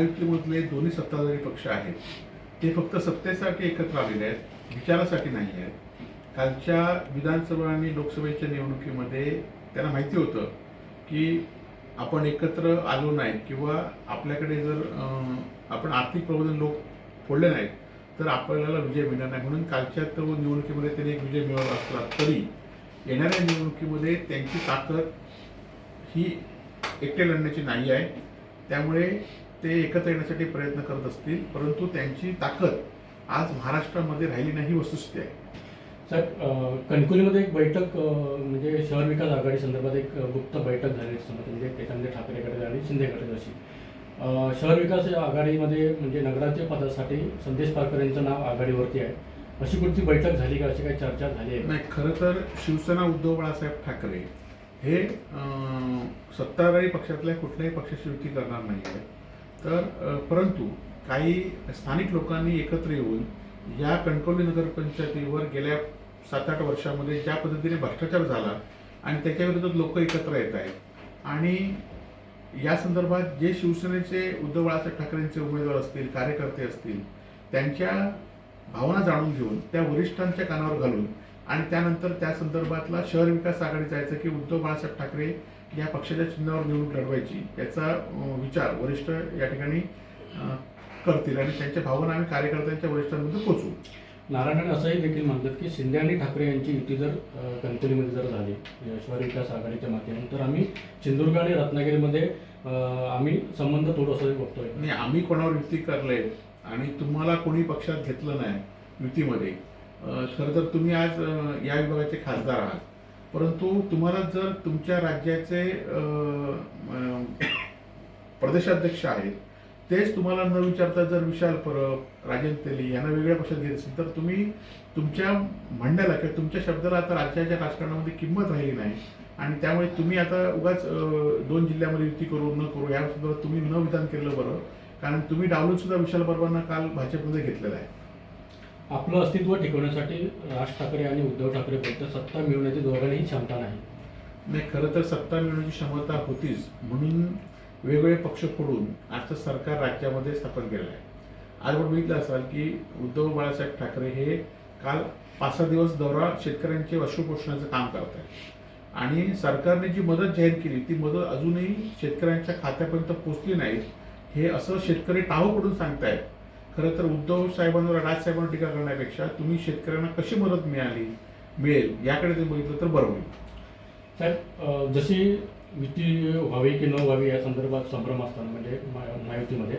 महायुतीमधले दोन्ही सत्ताधारी पक्ष आहेत. ते फक्त सत्तेसाठी एकत्र आलेले आहेत विचारासाठी नाही आहेत. कालच्या विधानसभा आणि लोकसभेच्या निवडणुकीमध्ये त्यांना माहिती होतं की आपण एकत्र आलो नाही किंवा आपल्याकडे जर आपण आर्थिक प्रबोधन लोक फोडले नाहीत तर आपल्याला विजय मिळणार नाही. म्हणून कालच्या तर निवडणुकीमध्ये त्यांनी एक विजय मिळवला असला तरी येणाऱ्या निवडणुकीमध्ये त्यांची ताकद ही एकटे लढण्याची नाही आहे. त्यामुळे ते एकत्र येण्यासाठी प्रयत्न करत असतील परंतु त्यांची ताकद आज महाराष्ट्रामध्ये राहिली नाही वस्तुस्थिती आहे. साहेब अ, कणकवलीमध्ये एक बैठक म्हणजे शहर विकास आघाडी संदर्भात एक गुप्त बैठक झाली म्हणजे त्याच्यामध्ये ठाकरे गट आणि शिंदे अशी. शहर विकास आघाडीमध्ये म्हणजे नगराच्या पदासाठी संदेश पारकर यांचं नाव आघाडीवरती आहे. अशी कुठची बैठक झाली का अशी काही चर्चा झाली आहे? नाही खरं तर शिवसेना उद्धव बाळासाहेब ठाकरे हे सत्ताधारी पक्षातल्या कुठल्याही पक्षाची युती करणार नाही आहे तर परंतु काही स्थानिक लोकांनी एकत्र येऊन या कणकवली नगरपंचायतीवर गेल्या सात आठ वर्षामध्ये ज्या पद्धतीने भ्रष्टाचार झाला आणि त्याच्याविरोधात लोक एकत्र येत आहेत आणि या संदर्भात जे शिवसेनेचे उद्धव बाळासाहेब ठाकरेंचे उमेदवार असतील कार्यकर्ते असतील त्यांच्या भावना जाणून घेऊन त्या वरिष्ठांच्या कानावर घालून आणि त्यानंतर त्या संदर्भातला शहर विकास आघाडी जायचं की उद्धव बाळासाहेब ठाकरे या पक्षाच्या चिन्हावर निवडणूक लढवायची याचा विचार वरिष्ठ या ठिकाणी करतील आणि त्यांच्या भावना आम्ही कार्यकर्त्यांच्या वरिष्ठांमध्ये पोचवू नारायण असंही देखील म्हणतात की शिंदे आणि ठाकरे यांची युती जर कणकवलीमध्ये जर झाली शहर विकास आघाडीच्या माध्यमातून तर आम्ही सिंधुदुर्ग आणि रत्नागिरीमध्ये आम्ही संबंध तोडू असं बघतोय आणि आम्ही कोणावर युती करले आणि तुम्हाला कोणी पक्षात घेतलं नाही युतीमध्ये खरं तर तुम्ही आज या विभागाचे खासदार आहात. परंतु तुम्हाला जर तुमच्या राज्याचे प्रदेशाध्यक्ष आहेत तेच तुम्हाला न विचारता जर विशाल परब राजेंद्र तेली यांना वेगळ्या पक्षात घेत असेल तर तुम्ही तुमच्या म्हणण्याला किंवा तुमच्या शब्दाला आता राज्याच्या राजकारणामध्ये किंमत राहिली नाही. आणि त्यामुळे तुम्ही आता उगाच दोन जिल्ह्यामध्ये युती करू न करू या संदर्भात तुम्ही न विधान केलं बरं. कारण तुम्ही डावलून सुद्धा विशाल परबांना काल भाजपमध्ये घेतलेलं आहे. आपलं अस्तित्व टिकवण्यासाठी राज ठाकरे आणि उद्धव ठाकरे बोलतात सत्ता मिळवण्याची दोघांनाही क्षमता नाही. नाही खरं तर सत्ता मिळवण्याची क्षमता होतीच. म्हणून वेगवेगळे पक्ष फोडून आजचं सरकार राज्यामध्ये स्थापन केलं आहे. आज आपण बघितलं असाल की उद्धव बाळासाहेब ठाकरे हे काल पाच सहा दिवस दौरा शेतकऱ्यांचे अश्रुपोषणाचं काम करत आहे आणि सरकारने जी मदत जाहीर केली ती मदत अजूनही शेतकऱ्यांच्या खात्यापर्यंत पोहोचली नाही. हे असं शेतकरी टाहो पडून सांगतायत. खरं तर उद्धव साहेबांवर राजसाहेबांवर टीका करण्यापेक्षा तुम्ही शेतकऱ्यांना कशी मदत मिळाली मिळेल याकडे तुम्ही बघितलं तर बरं होईल. साहेब जशी युती व्हावी की न व्हावी या संदर्भात संभ्रम असताना म्हणजे महा- महायुतीमध्ये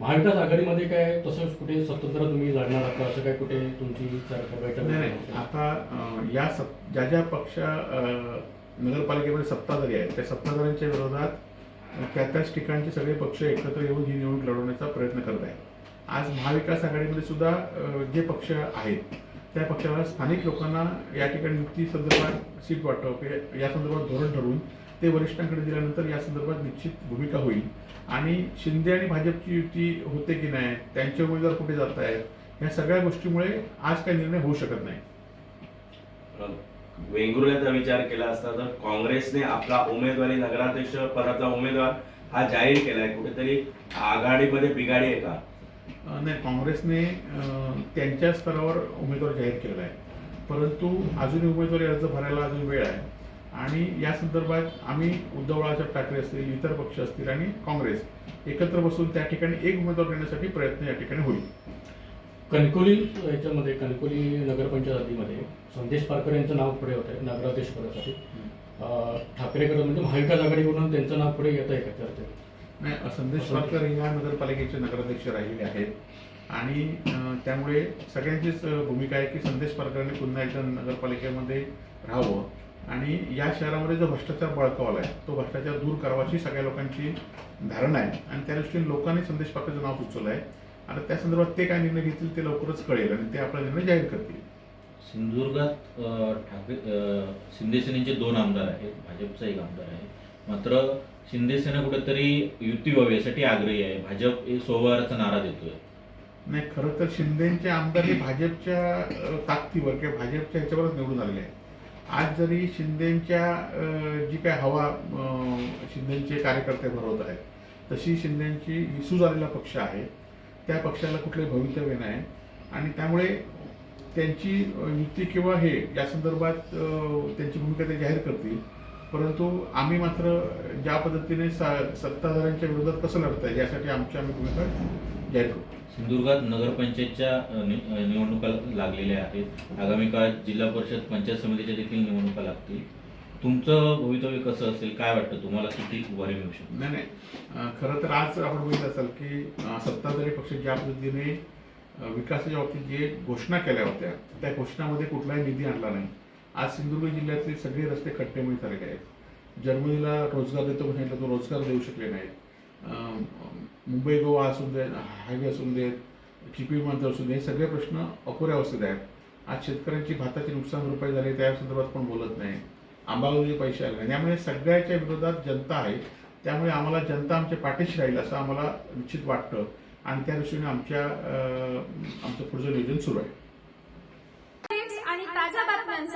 महाविकास आघाडीमध्ये काय तसंच कुठे स्वतंत्र तुम्ही लढणार आहात का? असं काय कुठे तुमची चर्चा बैठक नाही नाही. आता या सत ज्या ज्या पक्ष नगरपालिकेमध्ये सत्ताधारी आहेत त्या सत्ताधाऱ्यांच्या विरोधात त्या त्याच ठिकाणचे सगळे पक्ष एकत्र येऊन ही निवडणूक लढवण्याचा प्रयत्न करत आहेत. आज महाविकास आघाडीमध्ये सुद्धा जे पक्ष आहेत त्या पक्षाला स्थानिक लोकांना या ठिकाणी युती संदर्भात सीट वाटप या संदर्भात धोरण ठरवून ते वरिष्ठांकडे दिल्यानंतर या संदर्भात निश्चित भूमिका होईल. आणि शिंदे आणि भाजपची युती होते की नाही त्यांचे उमेदवार कुठे जात आहेत या सगळ्या गोष्टीमुळे आज काही निर्णय होऊ शकत नाही. वेंगुर्ल्याचा विचार केला असता तर काँग्रेसने आपला उमेदवारी नगराध्यक्ष पदाचा उमेदवार हा जाहीर केलाय. कुठेतरी आघाडीमध्ये बिघाडी आहे का? नाही काँग्रेसने त्यांच्या स्तरावर उमेदवार जाहीर केलेला आहे. परंतु अजूनही उमेदवारी अर्ज भरायला अजून वेळ आहे. आणि या संदर्भात आम्ही उद्धव बाळासाहेब ठाकरे असतील इतर पक्ष असतील आणि काँग्रेस एकत्र बसून त्या ठिकाणी एक उमेदवार देण्यासाठी प्रयत्न या ठिकाणी होईल. कणकोली याच्यामध्ये कणकोली नगरपंचायतीमध्ये संदेश पारकर यांचं नाव पुढे होतं नगराध्यक्ष पदासाठी. ठाकरेकडे म्हणजे महाविकास आघाडीकडून त्यांचं नाव पुढे येत आहे का चर्चेत. नाही संदेश पारकर हे या नगरपालिकेचे नगराध्यक्ष राहिलेले आहेत. आणि त्यामुळे सगळ्यांचीच भूमिका आहे की संदेश पारकरांनी पुन्हा एकदा नगरपालिकेमध्ये राहावं. आणि या शहरामध्ये जो भ्रष्टाचार बळकावला आहे तो भ्रष्टाचार दूर करावा अशी सगळ्या लोकांची धारणा आहे. आणि त्या दृष्टीने लोकांनी संदेश पारकरचं नाव सुचवलं आहे. आता त्या संदर्भात ते काय निर्णय घेतील ते लवकरच कळेल आणि ते आपला निर्णय जाहीर करतील. सिंधुदुर्गात ठाकरे अ, शिंदे सेनेचे दोन आमदार आहेत भाजपचा एक आमदार आहे. मात्र शिंदे सेना कुठेतरी युती व्हावी यासाठी आग्रही आहे. भाजप हे सोमवारचा नारा देतोय. नाही खरं तर शिंदेचे आमदार हे भाजपच्या ताकदीवर किंवा भाजपच्या ह्याच्यावरच निवडून आलेले आहेत. आज जरी शिंदेच्या जी काय हवा शिंदेचे कार्यकर्ते भरवत आहेत तशी शिंदेची विसू झालेला पक्ष आहे. त्या पक्षाला कुठले भवितव्य नाही. आणि त्यामुळे त्यांची युती किंवा हे या संदर्भात त्यांची भूमिका ते जाहीर करतील. परंतु आम्ही मात्र ज्या पद्धतीने सा- सत्ताधाऱ्यांच्या विरोधात कसं लढत आहे यासाठी आमची आम्ही भूमिका जाहीर करू सिंधुदुर्गात नगरपंचायतच्या निवडणुका लागलेल्या आहेत. आगामी काळात जिल्हा परिषद पंचायत समितीच्या देखील निवडणुका लागतील. तुमचं भवितव्य कसं असेल काय वाटतं? तुम्हाला किती उभारी मिळू शकते? नाही नाही. खरं तर आज आपण बघितलं असाल की सत्ताधारी पक्ष ज्या पद्धतीने विकासाच्या बाबतीत जे घोषणा केल्या होत्या त्या घोषणामध्ये कुठलाही निधी आणला नाही. आज सिंधुदुर्ग जिल्ह्यातले सगळे रस्ते खड्डेमय झालेले आहेत. जर्मनीला रोजगार देतो म्हटलं तो रोजगार देऊ शकले नाहीत. मुंबई गोवा असू दे हायवे असू देत चिपी विमानतळ असू दे हे सगळे प्रश्न अपुऱ्या अवस्थेत आहेत. आज शेतकऱ्यांची भाताची नुकसान भरपाई झाली त्या संदर्भात पण बोलत नाही. आंबाबाजी पैसे आले नाही. यामुळे सगळ्याच्या विरोधात जनता आहे. त्यामुळे आम्हाला जनता आमच्या पाठीशी राहील असं आम्हाला निश्चित वाटतं. आणि त्या दृष्टीने आमच्या आमचं पुढचं नियोजन सुरू आहे.